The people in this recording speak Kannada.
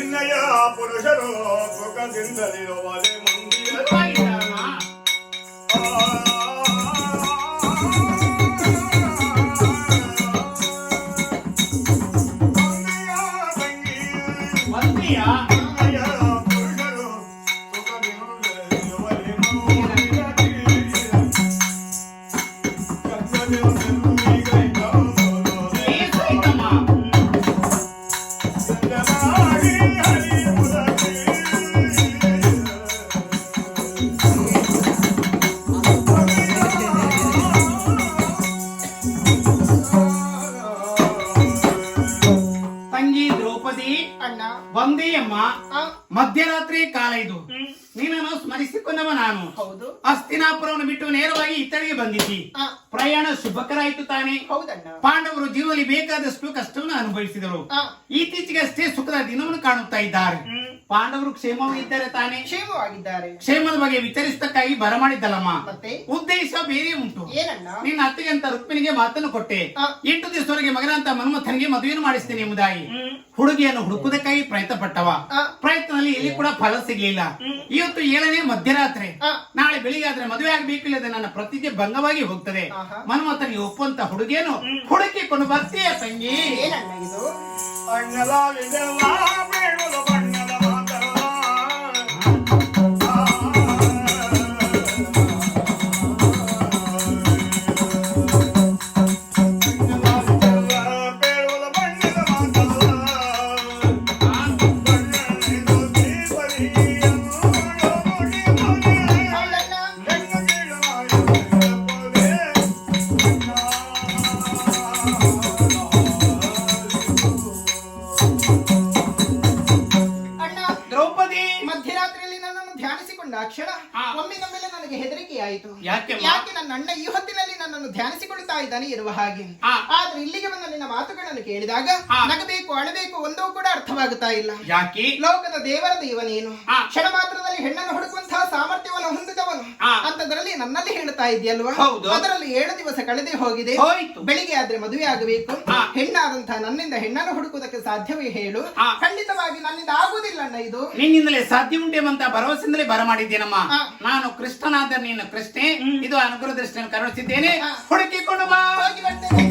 ನಿನ್ನಯ ಪುರುಷರು ಸುಖದಿಂದಲಿರುವರೆ ಮಂದಿರ ಸುಖವಾಗಿದ್ದಾರಮ್ಮ. ತಂಗಿ ಅಣ್ಣ. ಬಂದಿ ಅಮ್ಮ ಮಧ್ಯರಾತ್ರಿ ಕಾಲ ಇದು. ನೀನನ್ನು ಸ್ಮರಿಸಿಕೊಂಡವ ನಾನು. ಹೌದು. ಅಸ್ತಿನಾಪುರವನ್ನು ಬಿಟ್ಟು ನೇರವಾಗಿ ಇತರಿಗೆ ಬಂದಿದ್ದಿ ಪ್ರಯಾಣ ಶುಭಕರಾಯಿತು ತಾನೆ. ಹೌದಣ್ಣ. ಪಾಂಡವರು ಜೀವನದಲ್ಲಿ ಬೇಕಾದಷ್ಟು ಕಷ್ಟವನ್ನು ಅನುಭವಿಸಿದರು. ಇತ್ತೀಚೆಗೆ ಅಷ್ಟೇ ಸುಖದ ದಿನವನ್ನು ಕಾಣುತ್ತಾ ಇದ್ದಾರೆ. ಪಾಂಡವರು ಕ್ಷೇಮವಾಗಿದ್ದಾರೆ ಇದ್ದಾರೆ ತಾನೆ. ಕ್ಷೇಮವಾಗಿದ್ದಾರೆ. ಕ್ಷೇಮದ ಬಗ್ಗೆ ವಿಚಾರಿಸತಕ್ಕಾಗಿ ಬರಮಾಡಿದ್ದಲ್ಲಮ್ಮ ಮತ್ತೆ? ಉದ್ದೇಶ ಬೇರೆ ಉಂಟು. ಏನಣ್ಣ? ನಿನ್ನ ಅತ್ತಿಗೆ ಅಂತ ರುಕ್ಮಿಣಿಗೆ ಮಾತನ್ನು ಕೊಟ್ಟೆ. ಎಂಟು ದಿವಸವರೆಗೆ ಮಗನಂತ ಮನ್ಮಥನಿಗೆ ಮದುವೆಯನ್ನು ಮಾಡಿಸ್ತೇನೆ ಎಂಬುದಾಗಿ. ಹುಡುಗಿಯನ್ನು ಹುಡುಕುವುದಕ್ಕಾಗಿ ಪ್ರಯತ್ನ ಪಟ್ಟವ. ಪ್ರಯತ್ನದಲ್ಲಿ ಎಲ್ಲಿ ಕೂಡ ಫಲ ಸಿಗಲಿಲ್ಲ. ಇವತ್ತು ಏಳನೇ ಮಧ್ಯರಾತ್ರಿ. ನಾಳೆ ಬೆಳಿಗ್ಗೆ ಆದ್ರೆ ಮದುವೆ ಆಗಬೇಕು ಇಲ್ಲದೆ ನನ್ನ ಪ್ರತಿಜ್ಞೆ ಭಂಗವಾಗಿ ಹೋಗ್ತದೆ. ಮನ್ಮಥನಿಗೆ ಒಪ್ಪುವಂತ ಹುಡುಗಿಯನ್ನು ಹುಡುಕಿಕೊಂಡು ಬರ್ತೀಯ ತಂಗಿ. ದ್ರೌಪದಿ ಮಧ್ಯರಾತ್ರಿಯಲ್ಲಿ ನನ್ನನ್ನು ಧ್ಯಾನಿಸಿಕೊಂಡ ಕ್ಷಣ ಆ. ಒಮ್ಮಿನ ಮೇಲೆ ನನಗೆ ಹೆದರಿಕೆಯಾಯಿತು ಯಾಕೆ ಯಾಕೆ ನನ್ನ ಅಣ್ಣ ಈ ಹೊತ್ತಿನಲ್ಲಿ ನನ್ನನ್ನು ಧ್ಯಾನಿಸಿಕೊಳ್ತಾ ಇದ್ದಾನೆ ಇರುವ ಹಾಗೆ. ಆದ್ರೆ ಇಲ್ಲಿಗೆ ಬಂದ ನಿನ್ನ ಮಾತುಗಳನ್ನು ಕೇಳಿದಾಗ ಆ. ನಗಬೇಕು ಅಳಬೇಕು ಒಂದೂ ಕೂಡ ಅರ್ಥವಾಗುತ್ತಾ ಇಲ್ಲ ಯಾಕೆ ಲೋಕದ ದೇವರ ದೇವನೇನು ಆ. ಕ್ಷಣ ಮಾತ್ರದಲ್ಲಿ ಹೆಣ್ಣನ್ನು ಹುಡುಕುವಂತಹ ನನ್ನಲ್ಲಿ ಹೇಳ್ತಾ ಇದೆಯಲ್ವಾ ಹೌದು. ಅದರಲ್ಲಿ ಏಳು ದಿವಸ ಕಳೆದೇ ಹೋಗಿದೆ ಹೋಯ್ತು. ಬೆಳಿಗ್ಗೆ ಆದ್ರೆ ಮದುವೆ ಆಗಬೇಕು. ಹೆಣ್ಣಾದಂತಹ ನನ್ನಿಂದ ಹೆಣ್ಣನ್ನು ಹುಡುಕುವುದಕ್ಕೆ ಸಾಧ್ಯವೇ ಹೇಳು. ಖಂಡಿತವಾಗಿ ನನ್ನಿಂದ ಆಗುವುದಿಲ್ಲ ಅಣ್ಣ ಇದು ನಿನ್ನಿಂದಲೇ ಸಾಧ್ಯ ಉಂಟೆಂಬಂತ ಭರವಸೆಯಿಂದಲೇ ಬರಮಾಡಿದ್ದೇನಮ್ಮ. ನಾನು ಕೃಷ್ಣನಾದ ನೀನು ಕೃಷ್ಣೆ ಇದು ಅನುಗ್ರಹ ದೃಷ್ಟಿಯನ್ನು ಕರುಣಿಸಿದ್ದೇನೆ ಹುಡುಕಿಕೊಂಡು ಬಾ ಹೋಗಿ ಬರ್ತೇನೆ.